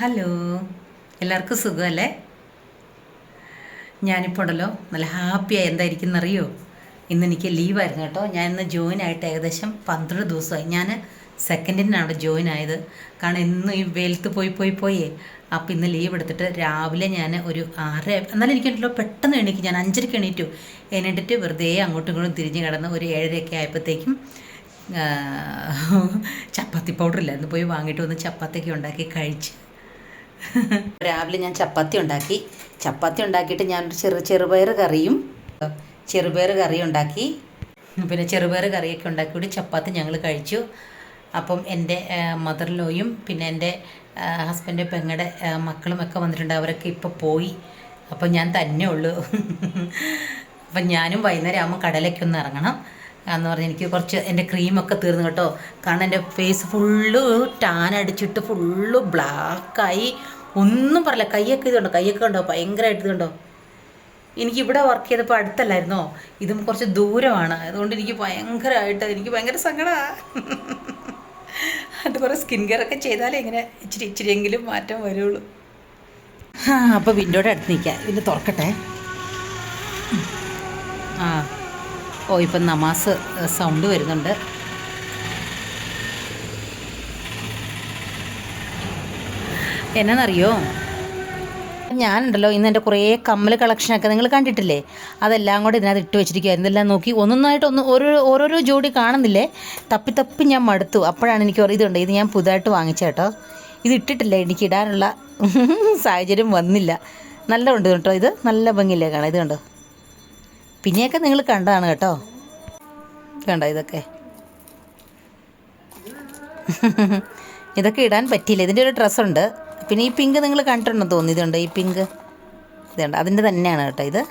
Hello. എല്ലാവർക്കും സുഖമല്ലേ? ഞാനിപ്പോൾ ഉണ്ടല്ലോ നല്ല ഹാപ്പിയായി എന്തായിരിക്കും എന്നറിയോ ഇന്ന് എനിക്ക് ലീവായിരുന്നു കേട്ടോ. ഞാൻ ഇന്ന് ജോയിൻ ആയിട്ട് ഏകദേശം പന്ത്രണ്ട് ദിവസമായി. ഞാൻ സെക്കൻഡിനാണ് ജോയിൻ ആയത്. കാരണം ഇന്ന് ഈ വെയിലത്ത് പോയി പോയി പോയേ. അപ്പോൾ ഇന്ന് ലീവ് എടുത്തിട്ട് രാവിലെ ഞാൻ ഒരു ആറ് എന്നാലും എനിക്കുണ്ടല്ലോ പെട്ടെന്ന് എണീക്കും. ഞാൻ അഞ്ചരയ്ക്ക് എണീറ്റു. എണീറ്റിട്ട് വെറുതെ അങ്ങോട്ടും ഇങ്ങോട്ടും തിരിഞ്ഞ് കിടന്ന് ഒരു ഏഴരയൊക്കെ ആയപ്പോഴത്തേക്കും ചപ്പാത്തി പൗഡർ ഇല്ലായിരുന്നു. പോയി വാങ്ങിയിട്ട് വന്ന് ചപ്പാത്തിയൊക്കെ ഉണ്ടാക്കി കഴിച്ച് രാവിലെ ഞാൻ ചപ്പാത്തി ഉണ്ടാക്കി. ചപ്പാത്തി ഉണ്ടാക്കിയിട്ട് ഞാൻ ചെറു ചെറുപയർ കറിയും ചെറുപയർ കറി ഉണ്ടാക്കി. പിന്നെ ചെറുപയർ കറിയൊക്കെ ഉണ്ടാക്കിയിട്ട് ചപ്പാത്തി ഞങ്ങൾ കഴിച്ചു. അപ്പം എന്റെ മദർ ലോയും പിന്നെ എന്റെ ഹസ്ബൻഡ് പെങ്ങടെ മക്കളും മക്കളുമൊക്കെ വന്നിട്ടുണ്ട്. അവരൊക്കെ ഇപ്പോൾ പോയി. അപ്പം ഞാൻ തന്നെ ഉള്ളൂ അപ്പം ഞാനും വൈകുന്നേരം ആകുമ്പോൾ കടലൊക്കെ ഒന്ന് ഇറങ്ങണം. എന്ന് പറഞ്ഞ് എനിക്ക് കുറച്ച് എന്റെ ക്രീമൊക്കെ തീർന്നു കേട്ടോ. കാരണം എന്റെ ഫേസ് ഫുള്ള് ടാൻ അടിച്ചിട്ട് ഫുള്ള് ബ്ലാക്കായി ഒന്നും പറയില്ല. കൈയൊക്കെ ഇതുണ്ടോ കൈയൊക്കെ ഉണ്ടോ ഭയങ്കരമായിട്ട് ഇതുണ്ടോ എനിക്ക് ഇവിടെ വർക്ക് ചെയ്തപ്പോൾ അടുത്തല്ലായിരുന്നോ? ഇതും കുറച്ച് ദൂരമാണ്. അതുകൊണ്ട് എനിക്ക് ഭയങ്കരമായിട്ട് എനിക്ക് ഭയങ്കര സങ്കടമാണ് അത് കുറേ സ്കിൻ കെയർ ഒക്കെ ചെയ്താലേ ഇങ്ങനെ ഇച്ചിരി ഇച്ചിരിയെങ്കിലും മാറ്റം വരുള്ളൂ. അപ്പോൾ വിൻഡോയുടെ അടുത്ത് നിൽക്കാം. ഇത് തുറക്കട്ടെ. ആ. ഓ ഇപ്പം നമാസ് സൗണ്ട് വരുന്നുണ്ട്. എന്നാന്നറിയോ? ഞാനുണ്ടല്ലോ ഇന്ന് എന്റെ കുറേ കമ്മൽ കളക്ഷനൊക്കെ നിങ്ങൾ കണ്ടിട്ടില്ലേ? അതെല്ലാം കൂടെ ഇതിനകത്ത് ഇട്ട് വെച്ചിരിക്കുകയായിരുന്നു ഇതെല്ലാം നോക്കി ഒന്നൊന്നായിട്ട് ഒന്ന് ഓരോ ഓരോരോ ജോഡി കാണുന്നില്ലേ? തപ്പി തപ്പി ഞാൻ മടുത്തു. അപ്പോഴാണ് എനിക്ക് ഇതുണ്ട്. ഇത് ഞാൻ പുതുതായിട്ട് വാങ്ങിച്ച കേട്ടോ. ഇത് ഇട്ടിട്ടില്ല. എനിക്ക് ഇടാനുള്ള സാഹചര്യം വന്നില്ല. നല്ല ഉണ്ട് കേട്ടോ ഇത്. നല്ല ഭംഗിയില്ലേ കാണാം ഇത് കണ്ടോ? പിന്നെയൊക്കെ നിങ്ങൾ കണ്ടതാണ് കേട്ടോ. കണ്ടോ ഇതൊക്കെ? ഇതൊക്കെ ഇടാൻ പറ്റിയില്ല. ഇതിന്റെ ഒരു ഡ്രസ്സുണ്ട് പിന്നെ ഈ പിങ്ക് നിങ്ങൾ കണ്ടിട്ടുണ്ടെന്ന് തോന്നി ഇതുണ്ട് ഈ പിങ്ക് ഇതുണ്ട്. അതിന്റെ തന്നെയാണ് കേട്ടോ ഇത്.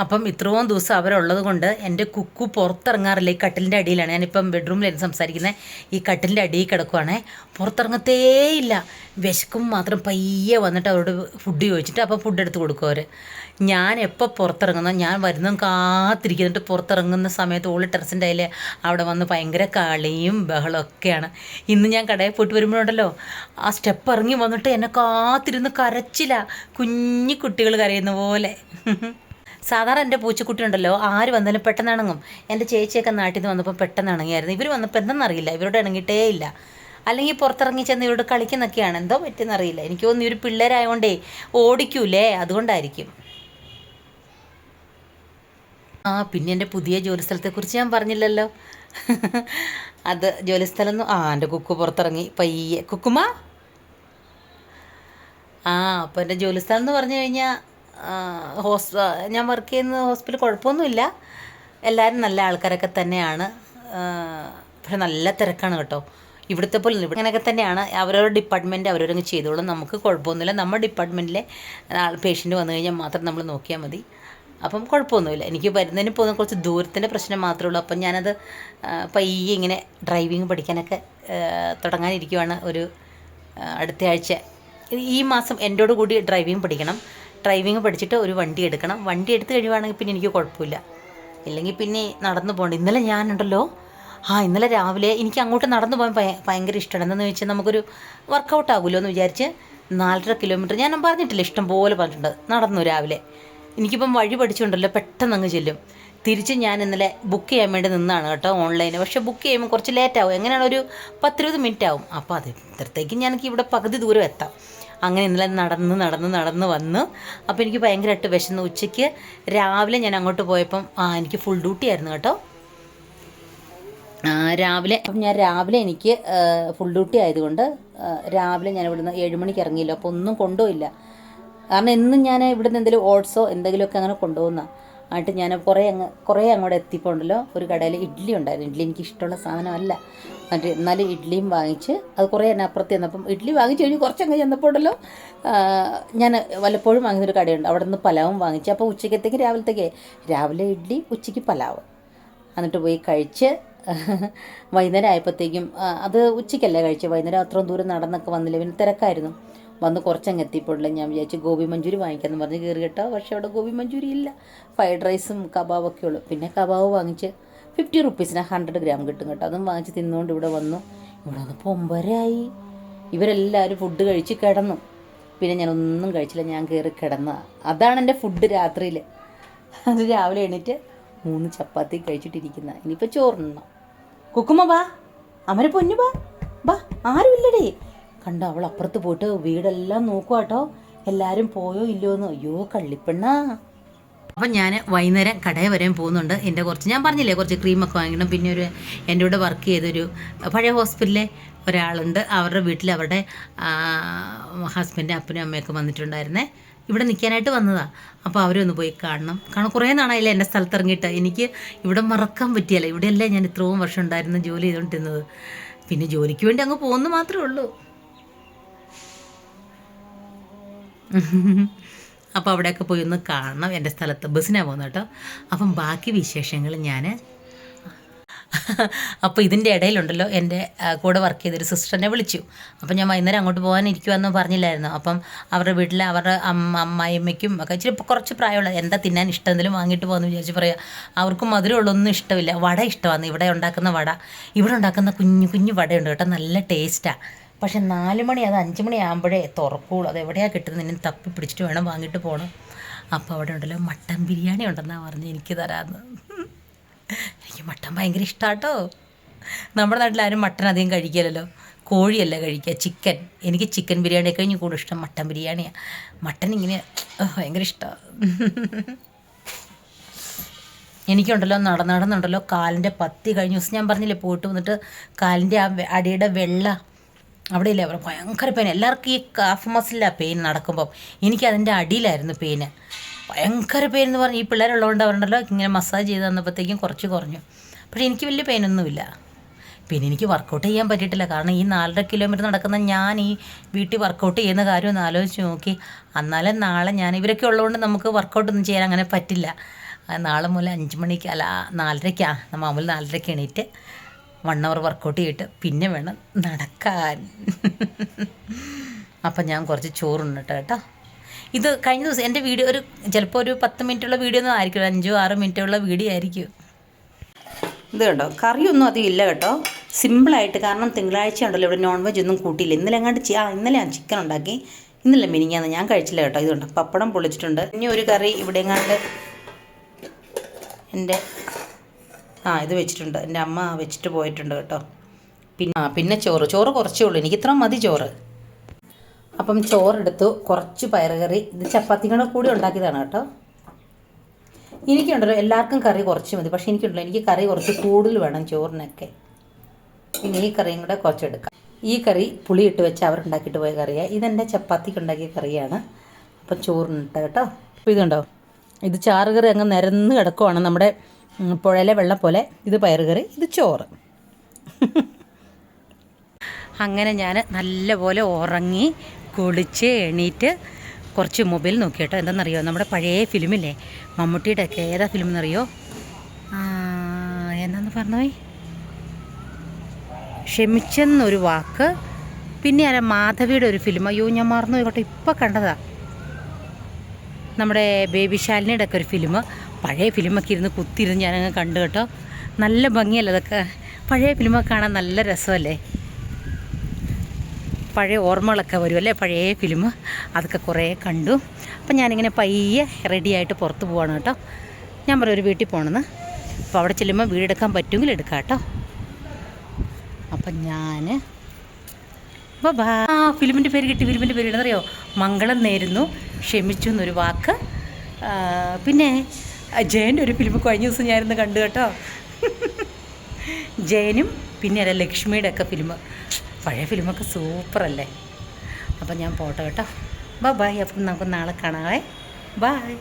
അപ്പം ഇത്രയും ദിവസം അവരുള്ളത് കൊണ്ട് എന്റെ കുക്കു പുറത്തിറങ്ങാറില്ല. ഈ കട്ടിലിന്റെ അടിയിലാണ്. ഞാനിപ്പം ബെഡ്റൂമിലായിരുന്നു സംസാരിക്കുന്നത് ഈ കട്ടിലിന്റെ അടിയിൽ കിടക്കുവാണേ. പുറത്തിറങ്ങത്തേയില്ല വിശക്കും മാത്രം പയ്യെ വന്നിട്ട് അവരോട് ഫുഡ് ചോദിച്ചിട്ട് അപ്പോൾ ഫുഡ് എടുത്ത് കൊടുക്കും അവർ ഞാൻ എപ്പോൾ പുറത്തിറങ്ങുന്ന ഞാൻ വരുന്നതും കാത്തിരിക്കുന്നിട്ട് പുറത്തിറങ്ങുന്ന സമയത്ത് ഓളി ടെറസിന്റെ അതിൽ അവിടെ വന്ന് ഭയങ്കര കളിയും ബഹളമൊക്കെയാണ് ഇന്ന് ഞാൻ കടയിൽ പോയിട്ട് വരുമ്പോഴുണ്ടല്ലോ ആ സ്റ്റെപ്പ് ഇറങ്ങി വന്നിട്ട് എന്നെ കാത്തിരുന്ന് കരച്ചില. കുഞ്ഞു കുട്ടികൾ കരയുന്ന പോലെ. സാധാരണ എന്റെ പൂച്ചക്കുട്ടി ഉണ്ടല്ലോ ആര് വന്നാലും പെട്ടെന്ന് ഇണങ്ങും എന്റെ ചേച്ചിയൊക്കെ നാട്ടിൽ നിന്ന് വന്നപ്പോൾ പെട്ടെന്ന് ഇണങ്ങിയായിരുന്നു ഇവർ വന്നപ്പോൾ എന്തെന്നറിയില്ല ഇവരോട് ഇണങ്ങിയിട്ടേ ഇല്ല. അല്ലെങ്കിൽ പുറത്തിറങ്ങി ചെന്ന് ഇവരോട് കളിക്കുന്നൊക്കെയാണ്. എന്തോ പറ്റിയെന്നറിയില്ല എനിക്ക് തോന്നുന്നു ഇവർ പിള്ളേരായതുകൊണ്ടേ ഓടിക്കൂലേ? അതുകൊണ്ടായിരിക്കും. ആ പിന്നെ എന്റെ പുതിയ ജോലിസ്ഥലത്തെക്കുറിച്ച് ഞാൻ പറഞ്ഞില്ലല്ലോ. അത് ജോലിസ്ഥലം ആ എന്റെ കുക്കു പുറത്തിറങ്ങി. പയ്യെ കുക്കുമ? ആ അപ്പോൾ എന്റെ ജോലിസ്ഥലം എന്ന് പറഞ്ഞു കഴിഞ്ഞാൽ ഹോസ് ഞാൻ വർക്ക് ചെയ്യുന്ന ഹോസ്പിറ്റൽ കുഴപ്പമൊന്നുമില്ല. എല്ലാവരും നല്ല ആൾക്കാരൊക്കെ തന്നെയാണ്. പക്ഷെ നല്ല തിരക്കാണ് കേട്ടോ. ഇവിടുത്തെ പോലെ ഇവിടെ അങ്ങനെയൊക്കെ തന്നെയാണ്. അവരവരുടെ ഡിപ്പാർട്ട്മെന്റ് അവരവരങ്ങ് ചെയ്തോളും. നമുക്ക് കുഴപ്പമൊന്നുമില്ല. നമ്മുടെ ഡിപ്പാർട്ട്മെന്റിലെ ആൾ പേഷ്യന്റ് വന്നു കഴിഞ്ഞാൽ മാത്രം നമ്മൾ നോക്കിയാൽ മതി. അപ്പം കുഴപ്പമൊന്നുമില്ല. എനിക്ക് വരുന്നതിന് പോകുന്ന കുറച്ച് ദൂരത്തിന്റെ പ്രശ്നം മാത്രമേ ഉള്ളൂ. അപ്പം ഞാനത് പയ്യെ ഇങ്ങനെ ഡ്രൈവിംഗ് പഠിക്കാനൊക്കെ തുടങ്ങാനിരിക്കുവാണ് ഒരു അടുത്ത ആഴ്ച. ഈ മാസം എന്നോട് കൂടി ഡ്രൈവിംഗ് പഠിക്കണം. ഡ്രൈവിംഗ് പഠിച്ചിട്ട് ഒരു വണ്ടി എടുക്കണം. വണ്ടി എടുത്ത് കഴിയുവാണെങ്കിൽ പിന്നെ എനിക്ക് കുഴപ്പമില്ല. ഇല്ലെങ്കിൽ പിന്നെ നടന്നു പോകണം ഇന്നലെ ഞാനുണ്ടല്ലോ. ആ ഇന്നലെ രാവിലെ എനിക്ക് അങ്ങോട്ട് നടന്നു പോകാൻ ഭയ- ഭയങ്കര ഇഷ്ടമാണ്. എന്താണെന്ന് വെച്ചാൽ നമുക്കൊരു വർക്കൗട്ട് ആകുമല്ലോ എന്ന് വിചാരിച്ച് നാലര കിലോമീറ്റർ ഞാൻ പറഞ്ഞിട്ടില്ല ഇഷ്ടം പോലെ പറഞ്ഞിട്ടുണ്ട്. നടന്നു രാവിലെ. എനിക്കിപ്പം വഴി പഠിച്ചുകൊണ്ടല്ലോ പെട്ടെന്ന് അങ്ങ് ചെല്ലും. തിരിച്ച് ഞാൻ ഇന്നലെ ബുക്ക് ചെയ്യാൻ വേണ്ടി നിന്നാണ് കേട്ടോ ഓൺലൈനിൽ പക്ഷെ ബുക്ക് ചെയ്യുമ്പോൾ കുറച്ച് ലേറ്റ് ആവും. എങ്ങനെയാണ് ഒരു പത്തിരുപത് മിനിറ്റ് ആവും. അപ്പോൾ അത് ഇത്രത്തേക്കും ഞാൻ എനിക്ക് ഇവിടെ പകുതി ദൂരം എത്താം. അങ്ങനെ ഇന്നലെ നടന്ന് നടന്ന് നടന്ന് വന്ന്. അപ്പോൾ എനിക്ക് ഭയങ്കരമായിട്ട് വിശന്ന് ഉച്ചയ്ക്ക് രാവിലെ ഞാൻ അങ്ങോട്ട് പോയപ്പം ആ എനിക്ക് ഫുൾ ഡ്യൂട്ടി ആയിരുന്നു കേട്ടോ. രാവിലെ അപ്പം ഞാൻ രാവിലെ എനിക്ക് ഫുൾ ഡ്യൂട്ടി ആയതുകൊണ്ട് രാവിലെ ഞാൻ ഇവിടുന്ന് ഏഴ് മണിക്ക് ഇറങ്ങിയില്ല. അപ്പോൾ ഒന്നും കൊണ്ടുപോയില്ല. കാരണം എന്നും ഞാൻ ഇവിടുന്ന് എന്തെങ്കിലും ഓട്സോ എന്തെങ്കിലുമൊക്കെ അങ്ങനെ കൊണ്ടുപോകുന്ന ആയിട്ട് ഞാൻ കുറേ അങ്ങ് കുറേ അങ്ങോട്ട് എത്തിപ്പോണ്ടല്ലോ. ഒരു കടയിൽ ഇഡ്ഡലി ഉണ്ടായിരുന്നു. ഇഡ്ഡലി എനിക്ക് ഇഷ്ടമുള്ള സാധനമല്ല. എന്നിട്ട് എന്നാലും ഇഡ്ഡലിയും വാങ്ങിച്ച് അത് കുറേ എന്നെ അപ്പുറത്ത് ചെന്നപ്പം ഇഡ്ഡലി വാങ്ങിച്ച് കഴിഞ്ഞ് കുറച്ചങ്ങ് ചെന്നപ്പോൾ ഉണ്ടല്ലോ ഞാൻ വല്ലപ്പോഴും വാങ്ങുന്നൊരു കടയുണ്ട്. അവിടെ നിന്ന് പലാവും വാങ്ങിച്ച്. അപ്പോൾ ഉച്ചക്കത്തേക്ക് രാവിലത്തേക്ക് രാവിലെ ഇഡ്ഡലി ഉച്ചയ്ക്ക് പലാവ്. എന്നിട്ട് പോയി കഴിച്ച് വൈകുന്നേരം ആയപ്പോഴത്തേക്കും അത് ഉച്ചയ്ക്കല്ലേ കഴിച്ചത്? വൈകുന്നേരം അത്രയും ദൂരം നടന്നൊക്കെ വന്നില്ല? പിന്നെ തിരക്കായിരുന്നു. വന്ന് കുറച്ചങ്ങ് എത്തിയപ്പോഴില്ല ഞാൻ വിചാരിച്ചു ഗോപി മഞ്ചൂരി വാങ്ങിക്കാമെന്ന് പറഞ്ഞ് കയറി കേട്ടോ. പക്ഷേ അവിടെ ഗോപി മഞ്ചൂരി ഇല്ല. ഫ്രൈഡ് റൈസും കബാബൊക്കെ ഉള്ളൂ. പിന്നെ കബാബ് വാങ്ങിച്ച് ഫിഫ്റ്റി റുപ്പീസിന് ഹൺഡ്രഡ് ഗ്രാം കിട്ടും കേട്ടോ. അതും വാങ്ങിച്ച് തിന്നുകൊണ്ട് ഇവിടെ വന്നു. ഇവിടെ വന്നപ്പോൾ ഒമ്പരായി ഇവരെല്ലാവരും ഫുഡ് കഴിച്ച് കിടന്നു. പിന്നെ ഞാൻ ഒന്നും കഴിച്ചില്ല. ഞാൻ കയറി കിടന്ന. അതാണ് എന്റെ ഫുഡ് രാത്രിയിൽ അത് രാവിലെ എണീറ്റ് മൂന്ന് ചപ്പാത്തി കഴിച്ചിട്ടിരിക്കുന്ന. ഇനിയിപ്പോൾ ചോറുണ്ണണം കുക്കുമ്മ ബാ. അമര പൊന്നു ബാ. വാ ആരുമില്ലടേ. കണ്ടോ അവൾ അപ്പുറത്ത് പോയിട്ട് വീടെല്ലാം നോക്കുക കേട്ടോ പോയോ ഇല്ലയോ എന്ന്. അയ്യോ കള്ളിപ്പെണ്ണ. അപ്പം ഞാൻ വൈകുന്നേരം കടയിൽ വരാൻ പോകുന്നുണ്ട്. എന്റെ കുറച്ച് ഞാൻ പറഞ്ഞില്ലേ കുറച്ച് ക്രീമൊക്കെ വാങ്ങിക്കണം. പിന്നെ ഒരു എന്റെ കൂടെ വർക്ക് ചെയ്തൊരു പഴയ ഹോസ്പിറ്റലിലെ ഒരാളുണ്ട്. അവരുടെ വീട്ടിൽ അവരുടെ ഹസ്ബൻഡ് അപ്പനും അമ്മയൊക്കെ വന്നിട്ടുണ്ടായിരുന്നേ. ഇവിടെ നിൽക്കാനായിട്ട് വന്നതാണ് അപ്പോൾ അവരൊന്ന് പോയി കാണണം. കാരണം കുറേ നാളായില്ല എന്റെ സ്ഥലത്ത് ഇറങ്ങിയിട്ട് എനിക്ക് ഇവിടെ മറക്കാൻ പറ്റിയല്ല. ഇവിടെയല്ലേ ഞാൻ ഇത്രയും വർഷം ഉണ്ടായിരുന്നു ജോലി ചെയ്തുകൊണ്ടിരുന്നത്. പിന്നെ ജോലിക്ക് വേണ്ടി അങ്ങ് പോകുന്നു മാത്രമേ ഉള്ളൂ. അപ്പോൾ അവിടെയൊക്കെ പോയി ഒന്ന് കാണണം. എന്റെ സ്ഥലത്ത് ബസ്സിനാണ് പോകുന്നത് കേട്ടോ. അപ്പം ബാക്കി വിശേഷങ്ങൾ ഞാൻ അപ്പോൾ ഇതിന്റെ ഇടയിലുണ്ടല്ലോ എന്റെ കൂടെ വർക്ക് ചെയ്തൊരു സിസ്റ്ററിനെ വിളിച്ചു. അപ്പം ഞാൻ വൈകുന്നേരം അങ്ങോട്ട് പോകാനിരിക്കുമെന്ന് പറഞ്ഞില്ലായിരുന്നു. അപ്പം അവരുടെ വീട്ടിൽ അവരുടെ അമ്മ അമ്മായിമ്മയ്ക്കും ഒക്കെ ഇച്ചിരി കുറച്ച് പ്രായമുള്ള എന്താ തിന്നാൻ ഇഷ്ടം എന്തെങ്കിലും വാങ്ങിയിട്ട് പോകുമെന്ന് വിചാരിച്ച് പറയാം. അവർക്കും മധുരമുള്ളൊന്നും ഇഷ്ടമില്ല. വട ഇഷ്ടമാണ്. ഇവിടെ ഉണ്ടാക്കുന്ന വട. ഇവിടെ ഉണ്ടാക്കുന്ന കുഞ്ഞു കുഞ്ഞു വടയുണ്ട് കേട്ടോ. നല്ല ടേസ്റ്റാണ് പക്ഷെ നാല് മണി അത് അഞ്ച് മണി ആകുമ്പോഴേ തുറക്കുള്ളൂ അത് എവിടെയാണ് കിട്ടുന്നത്? ഇനി തപ്പി പിടിച്ചിട്ട് വേണം വാങ്ങിയിട്ട് പോകണം അപ്പോൾ അവിടെ ഉണ്ടല്ലോ മട്ടൻ ബിരിയാണി ഉണ്ടെന്നാണ് പറഞ്ഞ് എനിക്ക് തരാമെന്ന് എനിക്ക് മട്ടൻ ഭയങ്കര ഇഷ്ടമാട്ടോ നമ്മുടെ നാട്ടിൽ ആരും മട്ടൻ അധികം കഴിക്കില്ലല്ലോ. കോഴിയല്ല കഴിക്കുക ചിക്കൻ. എനിക്ക് ചിക്കൻ ബിരിയാണി കഴിഞ്ഞ് കൂടുതൽ ഇഷ്ടം മട്ടൻ ബിരിയാണിയാണ് മട്ടൻ ഇങ്ങനെ ഭയങ്കര ഇഷ്ടമാണ് എനിക്കുണ്ടല്ലോ നടന്ന് നടന്നുണ്ടല്ലോ കാലിന്റെ പത്തി കഴിഞ്ഞ ദിവസം ഞാൻ പറഞ്ഞില്ലേ പോയിട്ട് വന്നിട്ട് കാലിന്റെ ആ അടിയുടെ വെള്ള അവിടെ ഇല്ലേ അവർ ഭയങ്കര പെയിൻ എല്ലാവർക്കും ഈ കാഫ് മസിലാണ് പെയിൻ നടക്കുമ്പം. എനിക്ക് അതിന്റെ അടിയിലായിരുന്നു പെയിന് ഭയങ്കര പെയിൻ എന്ന് പറഞ്ഞ് ഈ പിള്ളേരുള്ളതുകൊണ്ട് അവരുണ്ടല്ലോ ഇങ്ങനെ മസാജ് ചെയ്ത് തന്നപ്പോഴത്തേക്കും കുറച്ച് കുറഞ്ഞു. പക്ഷേ എനിക്ക് വലിയ പെയിനൊന്നുമില്ല പിന്നെ എനിക്ക് വർക്കൗട്ട് ചെയ്യാൻ പറ്റിയിട്ടില്ല. കാരണം ഈ നാലര കിലോമീറ്റർ നടക്കുന്ന ഞാൻ ഈ വീട്ടിൽ വർക്കൗട്ട് ചെയ്യുന്ന കാര്യം ഒന്ന് ആലോചിച്ച് നോക്കി. എന്നാലും നാളെ ഞാൻ ഇവരൊക്കെ ഉള്ളതുകൊണ്ട് നമുക്ക് വർക്കൗട്ട് ഒന്നും ചെയ്യാൻ അങ്ങനെ പറ്റില്ല. നാളെ മുതൽ അഞ്ച് മണിക്ക് അല്ല നാലരയ്ക്കാ. മാമൂൽ നാലരയ്ക്ക് എണീറ്റ് വൺ അവർ വർക്കൗട്ട് ചെയ്തിട്ട് പിന്നെ വേണം നടക്കാൻ. അപ്പം ഞാൻ കുറച്ച് ചോറുണ്ണിട്ട് കേട്ടോ. ഇത് കഴിഞ്ഞ ദിവസം എന്റെ വീഡിയോ ഒരു ചിലപ്പോൾ ഒരു പത്ത് മിനിറ്റുള്ള വീഡിയോ ഒന്നും ആയിരിക്കും അഞ്ചോ ആറോ മിനിറ്റുള്ള വീഡിയോ ആയിരിക്കും. ഇത് കേട്ടോ കറിയൊന്നും അധികം ഇല്ല കേട്ടോ. സിമ്പിളായിട്ട് കാരണം തിങ്കളാഴ്ച ഉണ്ടല്ലോ ഇവിടെ നോൺ വെജ് ഒന്നും കൂട്ടിയില്ല. ഇന്നലെ എങ്ങാണ്ട് ചി- ആ ഇന്നലെ ഞാൻ ചിക്കൻ ഉണ്ടാക്കി. ഇന്നലെ മിനിങ്ങാന്ന് ഞാൻ കഴിച്ചില്ല കേട്ടോ. ഇതുണ്ട് പപ്പടം പൊളിച്ചിട്ടുണ്ട്. ഇനി ഒരു കറി ഇവിടെ എങ്ങാണ്ട് എന്റെ ആ ഇത് വെച്ചിട്ടുണ്ട്. എന്റെ അമ്മ വെച്ചിട്ട് പോയിട്ടുണ്ട് കേട്ടോ. പിന്നെ ആ പിന്നെ ചോറ്. ചോറ് കുറച്ചേ ഉള്ളൂ. എനിക്ക് ഇത്ര മതി ചോറ്. അപ്പം ചോറെടുത്തു. കുറച്ച് പയറുകറി. ഇത് ചപ്പാത്തി കൂടെ ഉണ്ടാക്കിയതാണ് കേട്ടോ. എനിക്കുണ്ടല്ലോ. എല്ലാവർക്കും കറി കുറച്ച് മതി. പക്ഷേ എനിക്കുണ്ടല്ലോ. എനിക്ക് കറി കുറച്ച് കൂടുതൽ വേണം ചോറിനൊക്കെ. പിന്നെ ഈ കറിയും കൂടെ കുറച്ചെടുക്കാം. ഈ കറി പുളി ഇട്ട് വെച്ച് അവരുണ്ടാക്കിയിട്ട് പോയ കറിയാണ് ഇതെന്റെ ചപ്പാത്തിക്ക് ഉണ്ടാക്കിയ കറിയാണ്. അപ്പം ചോറിനിട്ട് കേട്ടോ. അപ്പോൾ ഇതുണ്ടോ ഇത് ചാറുകറി അങ്ങ് നിരന്ന് കിടക്കുവാണ് നമ്മുടെ പുഴയിലെ വെള്ളം പോലെ ഇത് പയറുകറി ഇത് ചോറ്. അങ്ങനെ ഞാൻ നല്ലപോലെ ഉറങ്ങി കുളിച്ച് എണീറ്റ് കുറച്ച് മൊബൈൽ നോക്കി കേട്ടോ എന്താണെന്നറിയോ? നമ്മുടെ പഴയ ഫിലിമില്ലേ? മമ്മൂട്ടിയുടെ ഒക്കെ ഏതാ ഫിലിം എന്നറിയോ ആ, എന്താന്ന് പറഞ്ഞോയ് ക്ഷമിച്ചെന്നൊരു വാക്ക്. പിന്നെ ആ മാധവിയുടെ ഒരു ഫിലിം. അയ്യോ ഞാൻ മറന്നു പോയിക്കോട്ടെ കേട്ടോ. ഇപ്പം കണ്ടതാ. നമ്മുടെ ബേബി ശാലിനിയുടെ ഒക്കെ ഒരു ഫിലിം. പഴയ ഫിലിമൊക്കെ ഇരുന്ന് കുത്തിയിരുന്ന് ഞാനങ്ങ് കണ്ടു കേട്ടോ. നല്ല ഭംഗിയല്ലേ അതൊക്കെ? പഴയ ഫിലിമൊക്കെ കാണാൻ നല്ല രസമല്ലേ? പഴയ ഓർമ്മകളൊക്കെ വരും അല്ലേ? പഴയ ഫിലിം അതൊക്കെ കുറേ കണ്ടു. അപ്പം ഞാനിങ്ങനെ പയ്യെ റെഡിയായിട്ട് പുറത്ത് പോവാണ് കേട്ടോ. ഞാൻ പറയും ഒരു വീട്ടിൽ പോകണമെന്ന് അപ്പോൾ അവിടെ ചെല്ലുമ്പോൾ വീടെടുക്കാൻ പറ്റുമെങ്കിൽ എടുക്കാം കേട്ടോ. അപ്പം ഞാൻ ബാ ആ ഫിലിമിന്റെ പേര് കിട്ടി ഫിലിമിന്റെ പേര് എന്നറിയോ? മംഗളം നേരുന്നു ക്ഷമിച്ചു എന്നൊരു വാക്ക്. പിന്നെ ജയന്റെ ഒരു ഫിലിം കഴിഞ്ഞ ദിവസം ഞാനിന്ന് കണ്ടു കേട്ടോ. ജയനും പിന്നെ അല്ല ലക്ഷ്മിയുടെ ഒക്കെ ഫിലിം പഴയ ഫിലിമൊക്കെ സൂപ്പറല്ലേ അപ്പം ഞാൻ പോട്ടെ കേട്ടോ. ബൈ ബൈ അപ്പം നമുക്ക് നാളെ കാണാവേ. ബൈ